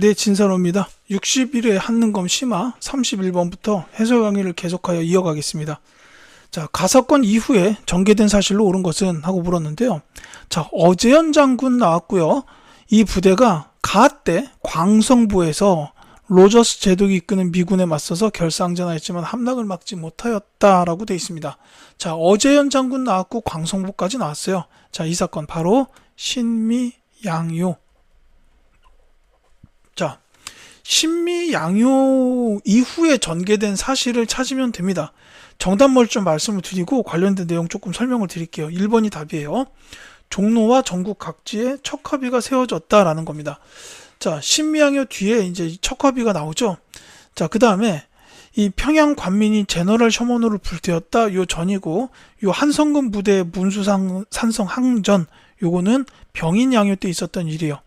네, 진사로입니다. 61회 한능검 심화 31번부터 해설 강의를 계속하여 이어가겠습니다. 자, 가사건 이후에 전개된 사실로 옳은 것은 하고 물었는데요. 자, 어재현 장군 나왔고요. 이 부대가 가때 광성부에서 로저스 제독이 이끄는 미군에 맞서서 결상전하였지만 함락을 막지 못하였다라고 되어 있습니다. 자, 어재현 장군 나왔고 광성부까지 나왔어요. 자, 이 사건 바로 신미 양요 자, 신미 양요 이후에 전개된 사실을 찾으면 됩니다. 정답뭘 좀 말씀을 드리고 관련된 내용 조금 설명을 드릴게요. 1번이 답이에요. 종로와 전국 각지에 척화비가 세워졌다라는 겁니다. 자, 신미양요 뒤에 이제 척화비가 나오죠. 자, 그 다음에 이 평양 관민이 제너럴 셔먼으로 불태웠다 요 전이고 요 한성근 부대 문수상 산성 항전 요거는 병인 양요 때 있었던 일이에요.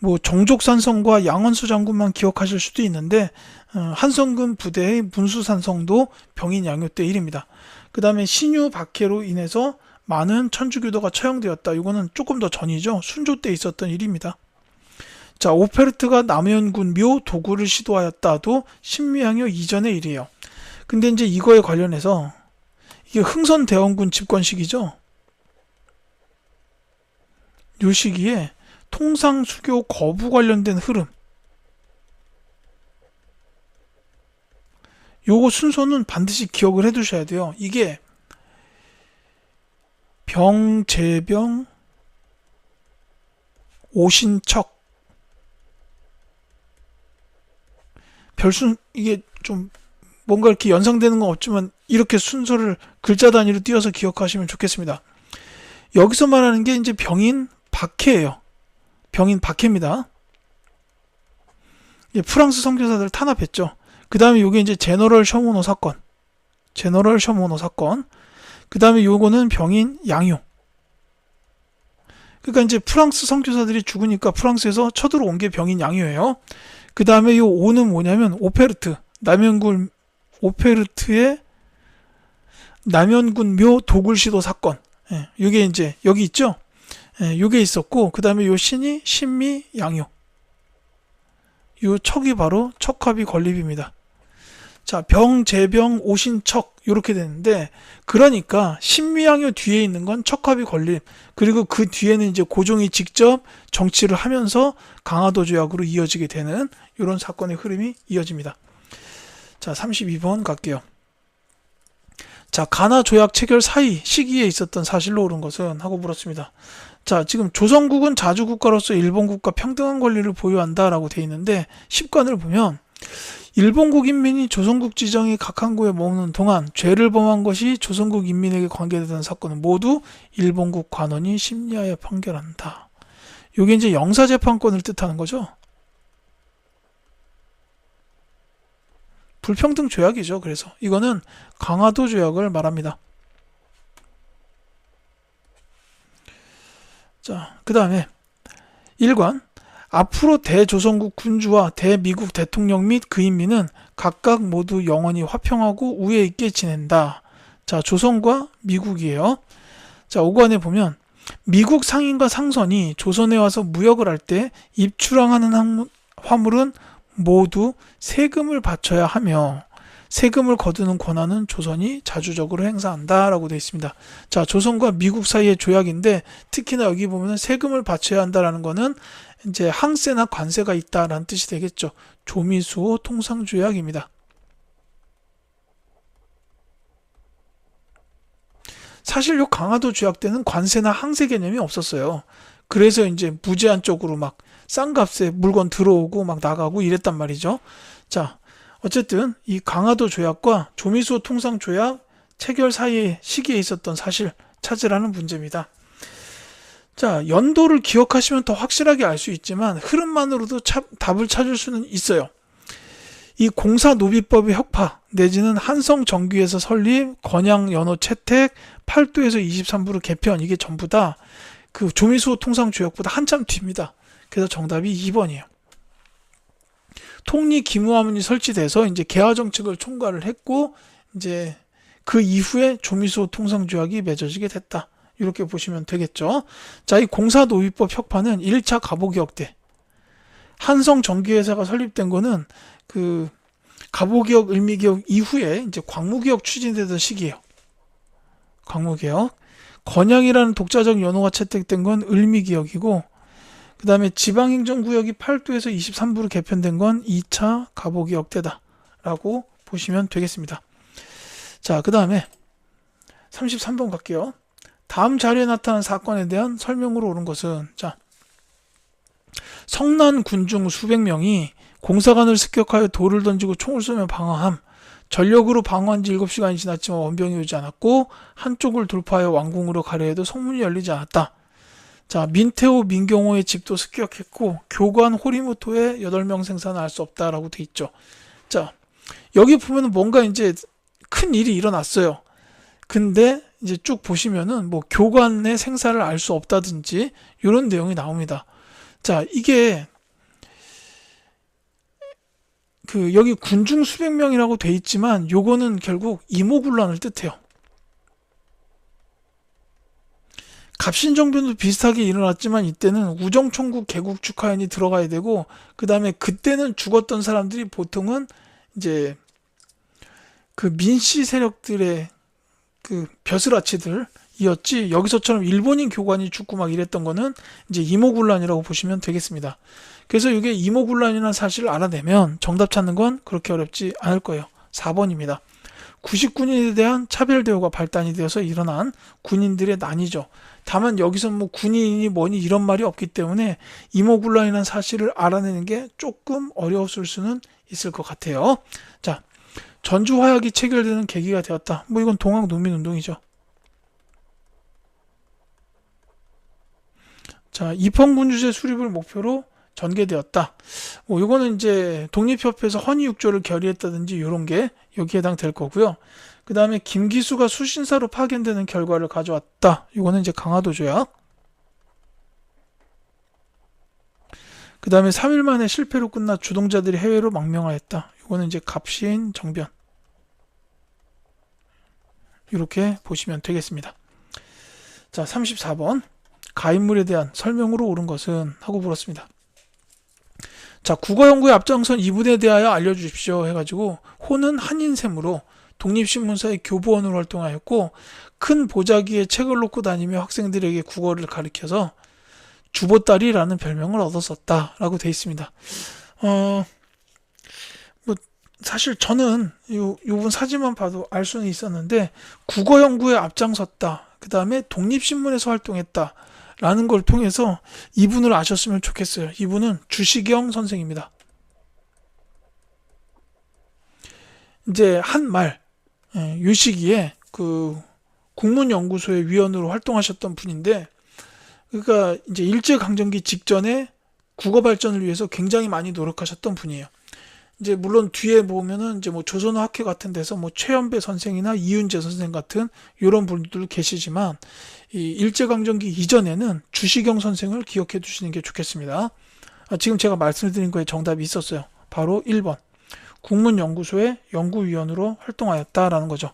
뭐 종족산성과 양원수 장군만 기억하실 수도 있는데 어, 한성근 부대의 문수산성도 병인 양요 때 일입니다. 그 다음에 신유 박해로 인해서 많은 천주교도가 처형되었다. 이거는 조금 더 전이죠. 순조 때 있었던 일입니다. 자, 오페르트가 남현군 묘 도구를 시도하였다도 신미양요 이전의 일이에요. 근데 이제 이거에 관련해서 이게 흥선 대원군 집권 시기죠. 요 시기에 통상 수교 거부 관련된 흐름. 요거 순서는 반드시 기억을 해 두셔야 돼요. 이게 병 재병 오신척 별순 이게 좀 뭔가 이렇게 연상되는 건 없지만 이렇게 순서를 글자 단위로 띄어서 기억하시면 좋겠습니다. 여기서 말하는 게 이제 병인 박해예요. 병인 박해입니다. 예, 프랑스 선교사들 탄압했죠. 그 다음에 요게 이제 제너럴 셔모노 사건. 제너럴 셔모노 사건. 그 다음에 요거는 병인 양요. 그러니까 이제 프랑스 선교사들이 죽으니까 프랑스에서 쳐들어온 게 병인 양요예요. 그 다음에 요 오는 뭐냐면 오페르트. 남현군 오페르트의 남현군 묘 도굴시도 사건. 예, 요게 이제 여기 있죠. 예, 요게 있었고 그 다음에 요 신이 신미 양요. 요 척이 바로 척합이 건립입니다. 자 병 재병 오신척 요렇게 되는데 그러니까 신미양요 뒤에 있는 건 척합이 건립 그리고 그 뒤에는 이제 고종이 직접 정치를 하면서 강화도 조약으로 이어지게 되는 요런 사건의 흐름이 이어집니다. 자 32번 갈게요 자 가나 조약 체결 사이 시기에 있었던 사실로 옳은 것은 하고 물었습니다 자, 지금 조선국은 자주 국가로서 일본국과 평등한 권리를 보유한다라고 돼 있는데 10관을 보면 일본국 인민이 조선국 지정의 각 항구에 머무는 동안 죄를 범한 것이 조선국 인민에게 관계되는 사건은 모두 일본국 관원이 심리하여 판결한다. 이게 이제 영사재판권을 뜻하는 거죠. 불평등 조약이죠. 그래서 이거는 강화도 조약을 말합니다. 자, 그 다음에 1관 앞으로 대조선국 군주와 대미국 대통령 및 그 인민은 각각 모두 영원히 화평하고 우애 있게 지낸다. 자, 조선과 미국이에요. 자, 5관에 보면 미국 상인과 상선이 조선에 와서 무역을 할 때 입출항하는 화물은 모두 세금을 바쳐야 하며 세금을 거두는 권한은 조선이 자주적으로 행사한다라고 되어 있습니다. 자, 조선과 미국 사이의 조약인데 특히나 여기 보면 세금을 바쳐야 한다라는 거는 이제 항세나 관세가 있다라는 뜻이 되겠죠. 조미수호 통상조약입니다. 사실 요 강화도 조약 때는 관세나 항세 개념이 없었어요. 그래서 이제 무제한적으로 막 싼 값에 물건 들어오고 막 나가고 이랬단 말이죠. 자, 어쨌든 이 강화도 조약과 조미수 통상 조약 체결 사이의 시기에 있었던 사실 찾으라는 문제입니다. 자, 연도를 기억하시면 더 확실하게 알 수 있지만 흐름만으로도 차, 답을 찾을 수는 있어요. 이 공사노비법의 혁파 내지는 한성 정규에서 설립, 건양 연호 채택, 8도에서 23부로 개편 이게 전부 다 그 조미수 통상 조약보다 한참 뒤입니다. 그래서 정답이 2번이에요. 통리 기무화문이 설치돼서 이제 개화 정책을 총괄을 했고 이제 그 이후에 조미수 통상 조약이 맺어지게 됐다. 이렇게 보시면 되겠죠. 자, 이 공사노위법 혁파는 1차 가보개혁 때 한성 전기회사가 설립된 거는 그 가보기역, 을미기역 이후에 이제 광무기역 추진되던 시기예요. 광무기역. 건양이라는 독자적 연호가 채택된 건 을미기역이고 그 다음에 지방행정구역이 8도에서 23부로 개편된 건 2차 가보기역 때다라고 보시면 되겠습니다. 자, 그 다음에 33번 갈게요. 다음 자료에 나타난 사건에 대한 설명으로 옳은 것은 자 성난 군중 수백 명이 공사관을 습격하여 돌을 던지고 총을 쏘며 방어함. 전력으로 방어한 지 7시간이 지났지만 원병이 오지 않았고 한쪽을 돌파하여 왕궁으로 가려 해도 성문이 열리지 않았다. 자, 민태호, 민경호의 집도 습격했고 교관 호리모토의 8명 생산은 알수 없다라고 돼 있죠. 자, 여기 보면은 뭔가 이제 큰 일이 일어났어요. 근데 이제 쭉 보시면은 뭐 교관의 생사를 알 수 없다든지 이런 내용이 나옵니다. 자, 이게 그 여기 군중 수백 명이라고 돼 있지만 요거는 결국 이모군란을 뜻해요. 갑신정변도 비슷하게 일어났지만 이때는 우정총국 개국 축하연이 들어가야 되고 그 다음에 그때는 죽었던 사람들이 보통은 이제 그 민씨 세력들의 그 벼슬아치들이었지 여기서처럼 일본인 교관이 죽고 막 이랬던 거는 이제 이모군란이라고 보시면 되겠습니다. 그래서 이게 이모군란이라는 사실을 알아내면 정답 찾는 건 그렇게 어렵지 않을 거예요. 4번입니다. 99년에 대한 차별 대우가 발단이 되어서 일어난 군인들의 난이죠. 다만 여기서 뭐 군인이 뭐니 이런 말이 없기 때문에 이모군란이라는 사실을 알아내는 게 조금 어려웠을 수는 있을 것 같아요. 자, 전주 화약이 체결되는 계기가 되었다. 뭐 이건 동학 농민 운동이죠. 자, 입헌군주제 수립을 목표로 전개되었다. 뭐 이거는 이제 독립협회에서 헌의육조를 결의했다든지 이런 게 여기에 해당될 거고요. 그 다음에 김기수가 수신사로 파견되는 결과를 가져왔다. 이거는 이제 강화도 조약. 그 다음에 3일 만에 실패로 끝나 주동자들이 해외로 망명하였다. 이거는 이제 갑신 정변. 이렇게 보시면 되겠습니다. 자, 34번. 가인물에 대한 설명으로 옳은 것은 하고 물었습니다. 자, 국어 연구에 앞장선 이분에 대하여 알려주십시오 해가지고 호는 한인샘으로 독립신문사의 교부원으로 활동하였고 큰 보자기에 책을 놓고 다니며 학생들에게 국어를 가르쳐서 주보따리라는 별명을 얻었었다라고 되어 있습니다. 어, 뭐 사실 저는 요 요번 사진만 봐도 알 수는 있었는데 국어 연구에 앞장섰다. 그 다음에 독립신문에서 활동했다. 라는 걸 통해서 이분을 아셨으면 좋겠어요. 이분은 주시경 선생입니다. 이제 한 말, 예, 요 시기에 그 국문연구소의 위원으로 활동하셨던 분인데, 그러니까 이제 일제강점기 직전에 국어 발전을 위해서 굉장히 많이 노력하셨던 분이에요. 이제 물론 뒤에 보면은 이제 뭐 조선어 학회 같은 데서 뭐 최연배 선생이나 이윤재 선생 같은 이런 분들 계시지만 이 일제강점기 이전에는 주시경 선생을 기억해 두시는 게 좋겠습니다. 아, 지금 제가 말씀드린 거에 정답이 있었어요. 바로 1번. 국문연구소의 연구위원으로 활동하였다라는 거죠.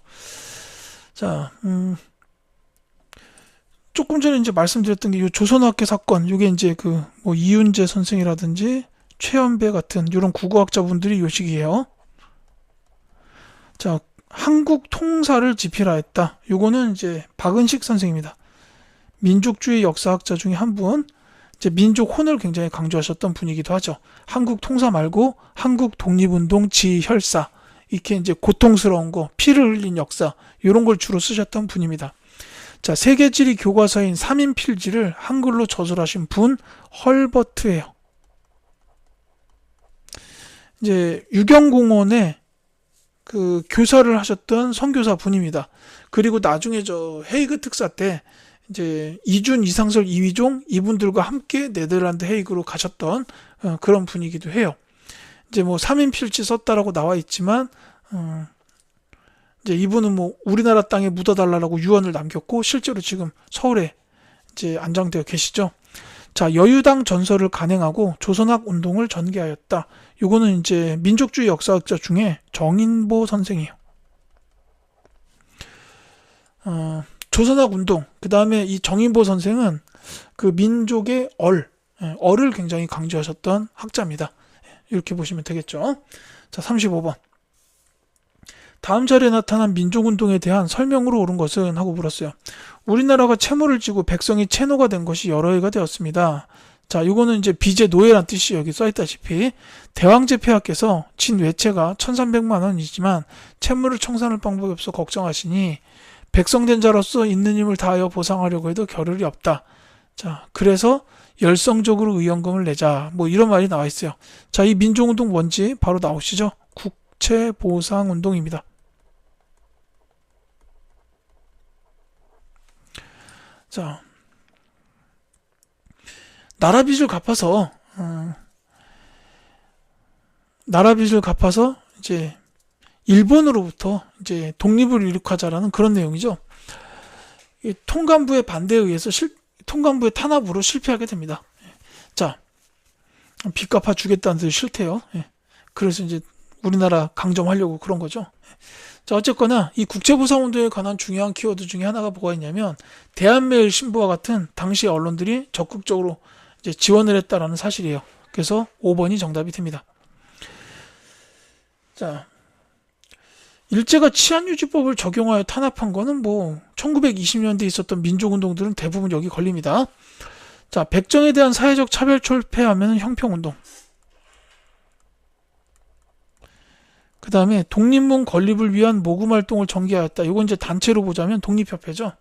자, 음, 조금 전에 이제 말씀드렸던 게 이 조선학회 사건, 이게 이제 그 뭐 이윤재 선생이라든지 최연배 같은 이런 국어학자분들이 요 시기에요. 자, 한국 통사를 집필하였다. 요거는 이제 박은식 선생입니다. 민족주의 역사학자 중에 한 분, 이제 민족 혼을 굉장히 강조하셨던 분이기도 하죠. 한국 통사 말고 한국 독립운동 지혈사 이렇게 이제 고통스러운 거, 피를 흘린 역사 이런 걸 주로 쓰셨던 분입니다. 자, 세계지리 교과서인 3인 필지를 한글로 저술하신 분 헐버트예요. 이제 유경공원에 그 교사를 하셨던 선교사 분입니다. 그리고 나중에 저 헤이그 특사 때 이제 이준 이상설 이위종 이분들과 함께 네덜란드 헤이그로 가셨던 어, 그런 분이기도 해요. 이제 뭐 3인 필지 썼다라고 나와 있지만 어, 이제 이분은 뭐 우리나라 땅에 묻어달라고 유언을 남겼고 실제로 지금 서울에 이제 안장되어 계시죠. 자 여유당 전설을 간행하고 조선학 운동을 전개하였다. 이거는 이제 민족주의 역사학자 중에 정인보 선생이에요. 어, 조선학 운동, 그 다음에 이 정인보 선생은 그 민족의 얼, 예, 어를 굉장히 강조하셨던 학자입니다. 예, 이렇게 보시면 되겠죠. 자, 35번. 다음 자리에 나타난 민족운동에 대한 설명으로 옳은 것은 하고 물었어요. 우리나라가 채무를 지고 백성이 채노가 된 것이 여러 해가 되었습니다. 자, 이거는 이제 빚의 노예란 뜻이 여기 써있다시피 대왕제 폐하께서 진 외채가 1300만 원이지만 채무를 청산할 방법이 없어 걱정하시니 백성된 자로서 있는 힘을 다하여 보상하려고 해도 겨를이 없다. 자, 그래서 열성적으로 의연금을 내자. 뭐 이런 말이 나와 있어요. 자, 이 민족운동 뭔지 바로 나오시죠? 국채보상운동입니다. 자, 나라 빚을 갚아서 어, 나라 빚을 갚아서 이제 일본으로부터 이제 독립을 이룩하자라는 그런 내용이죠. 이 통감부의 반대에 의해서 실, 통감부의 탄압으로 실패하게 됩니다. 자, 빚 갚아 주겠다는 뜻 싫대요. 예. 그래서 이제 우리나라 강점하려고 그런 거죠. 자, 어쨌거나 이 국제보상운동에 관한 중요한 키워드 중에 하나가 뭐가 있냐면 대한매일 신부와 같은 당시 언론들이 적극적으로 지원을 했다라는 사실이에요. 그래서 5번이 정답이 됩니다. 자, 일제가 치안유지법을 적용하여 탄압한 거는 뭐 1920년대에 있었던 민족운동들은 대부분 여기 걸립니다. 자, 백정에 대한 사회적 차별 철폐하면 형평운동. 그 다음에 독립문 건립을 위한 모금 활동을 전개하였다. 이건 이제 단체로 보자면 독립협회죠.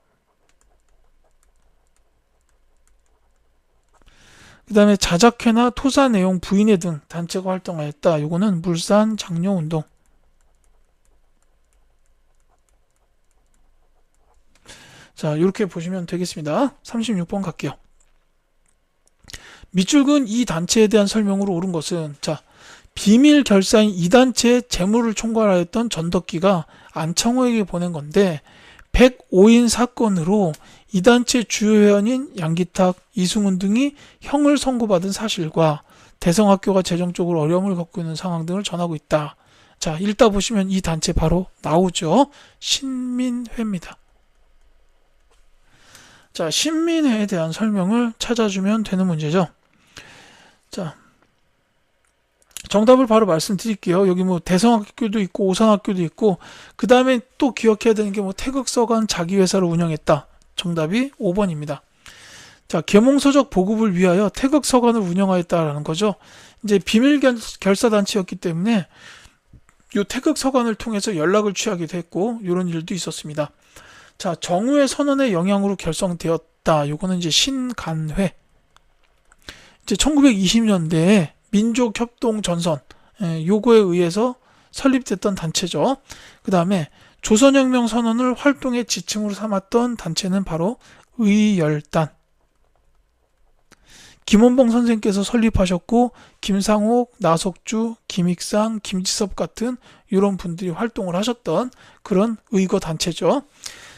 그 다음에 자작회나 토사 내용 부인회 등 단체가 활동하였다. 이거는 물산 장려운동. 자, 이렇게 보시면 되겠습니다. 36번 갈게요. 밑줄 근 이 단체에 대한 설명으로 옳은 것은 자, 비밀 결사인 이 단체의 재물을 총괄하였던 전덕기가 안창호에게 보낸 건데 105인 사건으로 이 단체 주요 회원인 양기탁, 이승훈 등이 형을 선고받은 사실과 대성학교가 재정적으로 어려움을 겪고 있는 상황 등을 전하고 있다. 자, 읽다 보시면 이 단체 바로 나오죠. 신민회입니다. 자, 신민회에 대한 설명을 찾아주면 되는 문제죠. 자, 정답을 바로 말씀드릴게요. 여기 뭐 대성학교도 있고 오산학교도 있고 그 다음에 또 기억해야 되는 게 뭐 태극서관 자기회사를 운영했다. 정답이 5번입니다. 자, 계몽서적 보급을 위하여 태극서관을 운영하였다라는 거죠. 이제 비밀 결사단체였기 때문에 이 태극서관을 통해서 연락을 취하기도 했고 이런 일도 있었습니다. 자, 정우의 선언의 영향으로 결성되었다. 요거는 이제 신간회. 이제 1920년대에 민족협동전선 예, 요거에 의해서 설립됐던 단체죠. 그 다음에 조선혁명 선언을 활동의 지침으로 삼았던 단체는 바로 의열단. 김원봉 선생께서 설립하셨고 김상옥, 나석주, 김익상, 김지섭 같은 이런 분들이 활동을 하셨던 그런 의거 단체죠.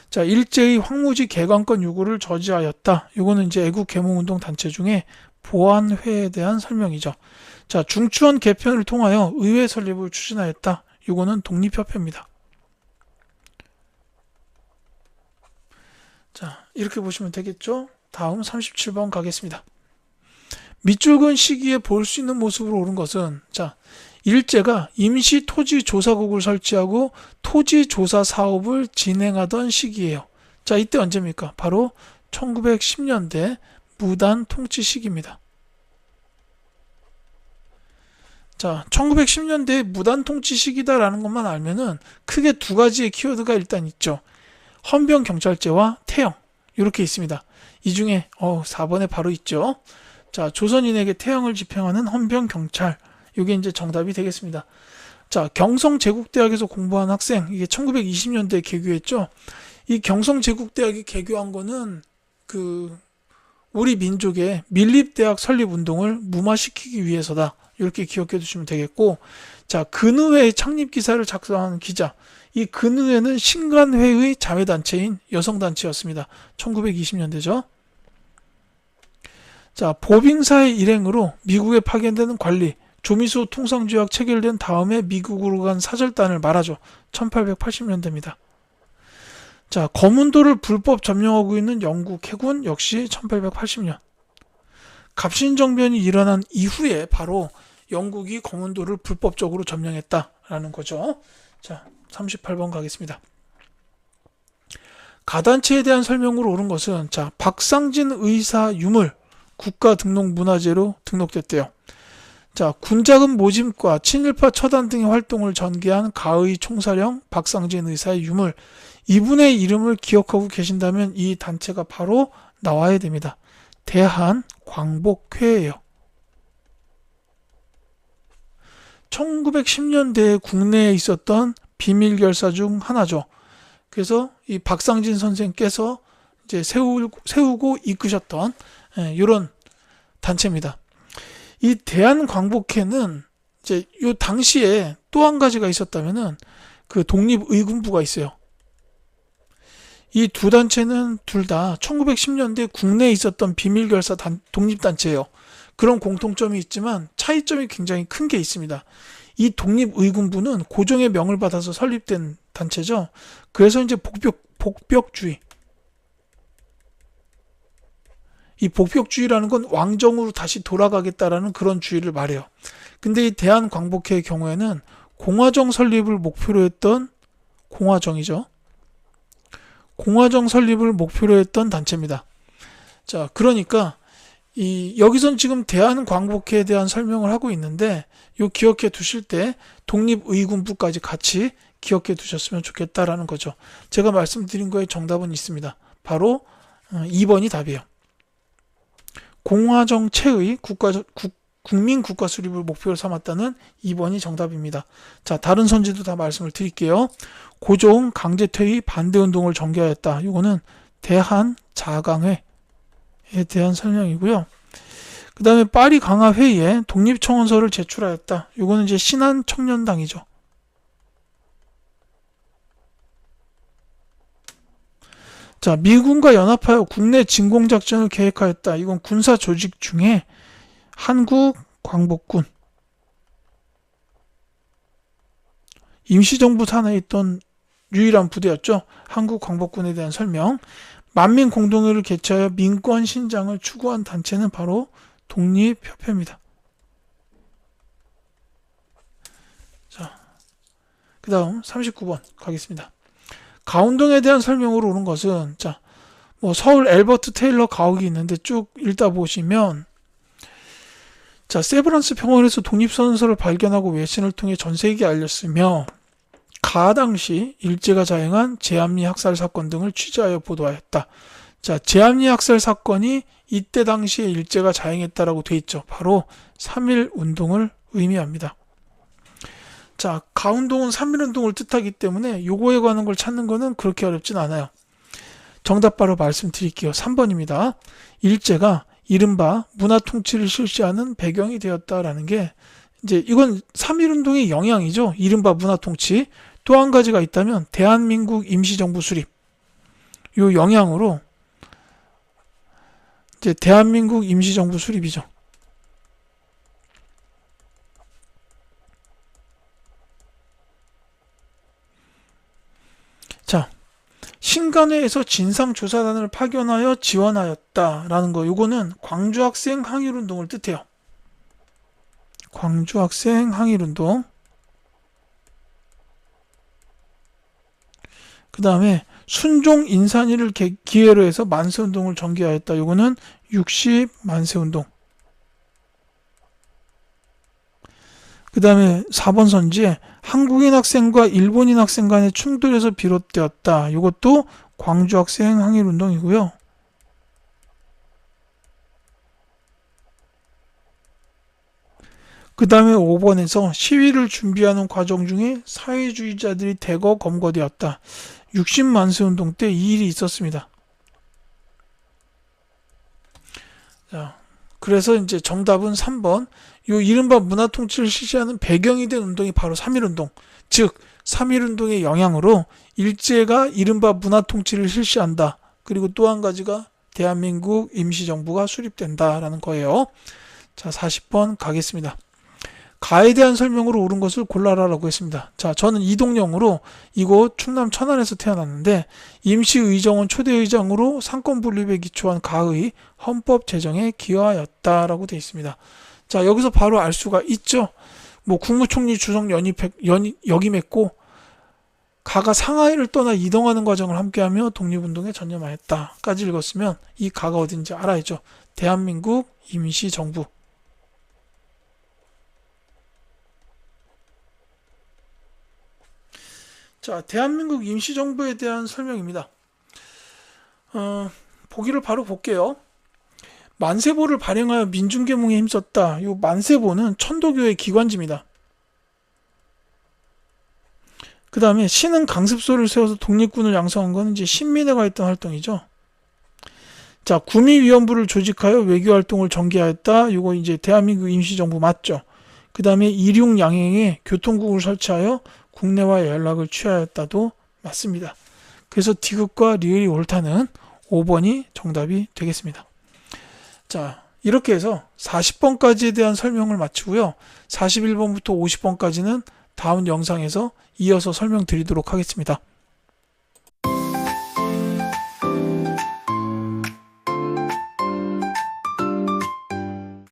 자, 일제의 황무지 개관권 요구를 저지하였다. 요거는 이제 애국 개몽운동 단체 중에 보안회에 대한 설명이죠. 자, 중추원 개편을 통하여 의회 설립을 추진하였다. 요거는 독립협회입니다. 자, 이렇게 보시면 되겠죠? 다음 37번 가겠습니다. 밑줄근 시기에 볼 수 있는 모습으로 오른 것은 자, 일제가 임시 토지 조사국을 설치하고 토지 조사 사업을 진행하던 시기예요. 자, 이때 언제입니까? 바로 1910년대 무단 통치 시기입니다. 자, 1910년대 무단 통치 시기다라는 것만 알면은 크게 두 가지의 키워드가 일단 있죠. 헌병 경찰제와 태형 이렇게 있습니다. 이 중에 어 4번에 바로 있죠. 자, 조선인에게 태형을 집행하는 헌병 경찰. 이게 이제 정답이 되겠습니다. 자, 경성 제국대학에서 공부한 학생 이게 1920년대에 개교했죠. 이 경성 제국대학이 개교한 거는 그 우리 민족의 밀립대학 설립 운동을 무마시키기 위해서다. 이렇게 기억해 두시면 되겠고, 자, 근의회 창립 기사를 작성하는 기자. 이 근의회는 신간회의 자매단체인 여성단체였습니다. 1920년대죠. 자, 보빙사의 일행으로 미국에 파견되는 관리, 조미수 통상조약 체결된 다음에 미국으로 간 사절단을 말하죠. 1880년대입니다. 자, 거문도를 불법 점령하고 있는 영국 해군 역시 1880년. 갑신정변이 일어난 이후에 바로 영국이 검은도를 불법적으로 점령했다라는 거죠. 자, 38번 가겠습니다. 가단체에 대한 설명으로 옳은 것은 자, 박상진 의사 유물 국가 등록 문화재로 등록됐대요. 자, 군자금 모집과 친일파 처단 등의 활동을 전개한 가의 총사령 박상진 의사의 유물 이분의 이름을 기억하고 계신다면 이 단체가 바로 나와야 됩니다. 대한 광복회예요. 1910년대에 국내에 있었던 비밀 결사 중 하나죠. 그래서 이 박상진 선생께서 이제 세우, 세우고 이끄셨던 예, 이런 단체입니다. 이 대한광복회는 이제 요 당시에 또 한 가지가 있었다면은 그 독립의군부가 있어요. 이 두 단체는 둘 다 1910년대 국내에 있었던 비밀결사 단, 독립단체예요. 그런 공통점이 있지만 차이점이 굉장히 큰 게 있습니다. 이 독립의군부는 고종의 명을 받아서 설립된 단체죠. 그래서 이제 복벽, 복벽주의. 이 복벽주의라는 건 왕정으로 다시 돌아가겠다라는 그런 주의를 말해요. 근데 이 대한광복회의 경우에는 공화정 설립을 목표로 했던 공화정이죠. 공화정 설립을 목표로 했던 단체입니다. 자, 그러니까 이 여기선 지금 대한광복회에 대한 설명을 하고 있는데 요 기억해 두실 때 독립의군부까지 같이 기억해 두셨으면 좋겠다라는 거죠. 제가 말씀드린 거에 정답은 있습니다. 바로 2번이 답이에요. 공화정체의 국가 국, 국민 국가 수립을 목표로 삼았다는 2번이 정답입니다. 자, 다른 선지도 다 말씀을 드릴게요. 고종 강제 퇴위 반대 운동을 전개하였다. 이거는 대한 자강회에 대한 설명이고요. 그 다음에 파리 강화 회의에 독립청원서를 제출하였다. 이거는 이제 신한 청년당이죠. 자, 미군과 연합하여 국내 진공작전을 계획하였다. 이건 군사 조직 중에 한국 광복군 임시정부 산하에 있던 유일한 부대였죠. 한국 광복군에 대한 설명. 만민 공동회를 개최하여 민권 신장을 추구한 단체는 바로 독립협회입니다. 자, 그 다음 39번 가겠습니다. 가운동에 대한 설명으로 오는 것은 자, 뭐 서울 엘버트 테일러 가옥이 있는데 쭉 읽다 보시면 자, 세브란스 병원에서 독립선서를 발견하고 외신을 통해 전 세계에 알렸으며 가 당시 일제가 자행한 제암리 학살 사건 등을 취재하여 보도하였다. 자, 제암리 학살 사건이 이때 당시에 일제가 자행했다라고 돼 있죠. 바로 3일 운동을 의미합니다. 자, 가운동은 3일 운동을 뜻하기 때문에 요거에 관한 걸 찾는 거는 그렇게 어렵진 않아요. 정답 바로 말씀드릴게요. 3번입니다. 일제가 이른바 문화 통치를 실시하는 배경이 되었다라는 게 이제 이건 3일 운동의 영향이죠. 이른바 문화 통치. 또 한 가지가 있다면 대한민국 임시정부 수립. 요 영향으로 이제 대한민국 임시정부 수립이죠. 자, 신간회에서 진상조사단을 파견하여 지원하였다라는 거. 요거는 광주학생 항일운동을 뜻해요. 광주학생 항일운동. 그 다음에 순종 인산이를 기회로 해서 만세 운동을 전개하였다. 요거는 60 만세 운동. 그 다음에 4번 선지에 한국인 학생과 일본인 학생 간의 충돌에서 비롯되었다. 이것도 광주 학생 항일 운동이고요. 그 다음에 5번에서 시위를 준비하는 과정 중에 사회주의자들이 대거 검거되었다. 60만세 운동 때 이 일이 있었습니다. 자, 그래서 이제 정답은 3번. 요 이른바 문화 통치를 실시하는 배경이 된 운동이 바로 3.1 운동. 즉, 3.1 운동의 영향으로 일제가 이른바 문화 통치를 실시한다. 그리고 또 한 가지가 대한민국 임시정부가 수립된다라는 거예요. 자, 40번 가겠습니다. 가에 대한 설명으로 옳은 것을 골라라라고 했습니다. 자, 저는 이동영으로 이곳 충남 천안에서 태어났는데 임시의정원 초대의장으로 상권 분립에 기초한 가의 헌법 제정에 기여하였다라고 되어 있습니다. 자, 여기서 바로 알 수가 있죠. 뭐 국무총리 주석 연입 연 역임했고 가가 상하이를 떠나 이동하는 과정을 함께하며 독립운동에 전념하였다까지 읽었으면 이 가가 어딘지 알아야죠. 대한민국 임시정부. 자, 대한민국 임시정부에 대한 설명입니다. 어, 보기를 바로 볼게요. 만세보를 발행하여 민중계몽에 힘썼다. 이 만세보는 천도교의 기관지입니다. 그 다음에 신은 강습소를 세워서 독립군을 양성한 건 이제 신민회가 했던 활동이죠. 자, 구미위원부를 조직하여 외교활동을 전개하였다. 이거 이제 대한민국 임시정부 맞죠. 그 다음에 일용 양행에 교통국을 설치하여 국내와 연락을 취하였다도 맞습니다. 그래서 디귿과 리을이 옳다는 5번이 정답이 되겠습니다. 자, 이렇게 해서 40번까지에 대한 설명을 마치고요. 41번부터 50번까지는 다음 영상에서 이어서 설명드리도록 하겠습니다.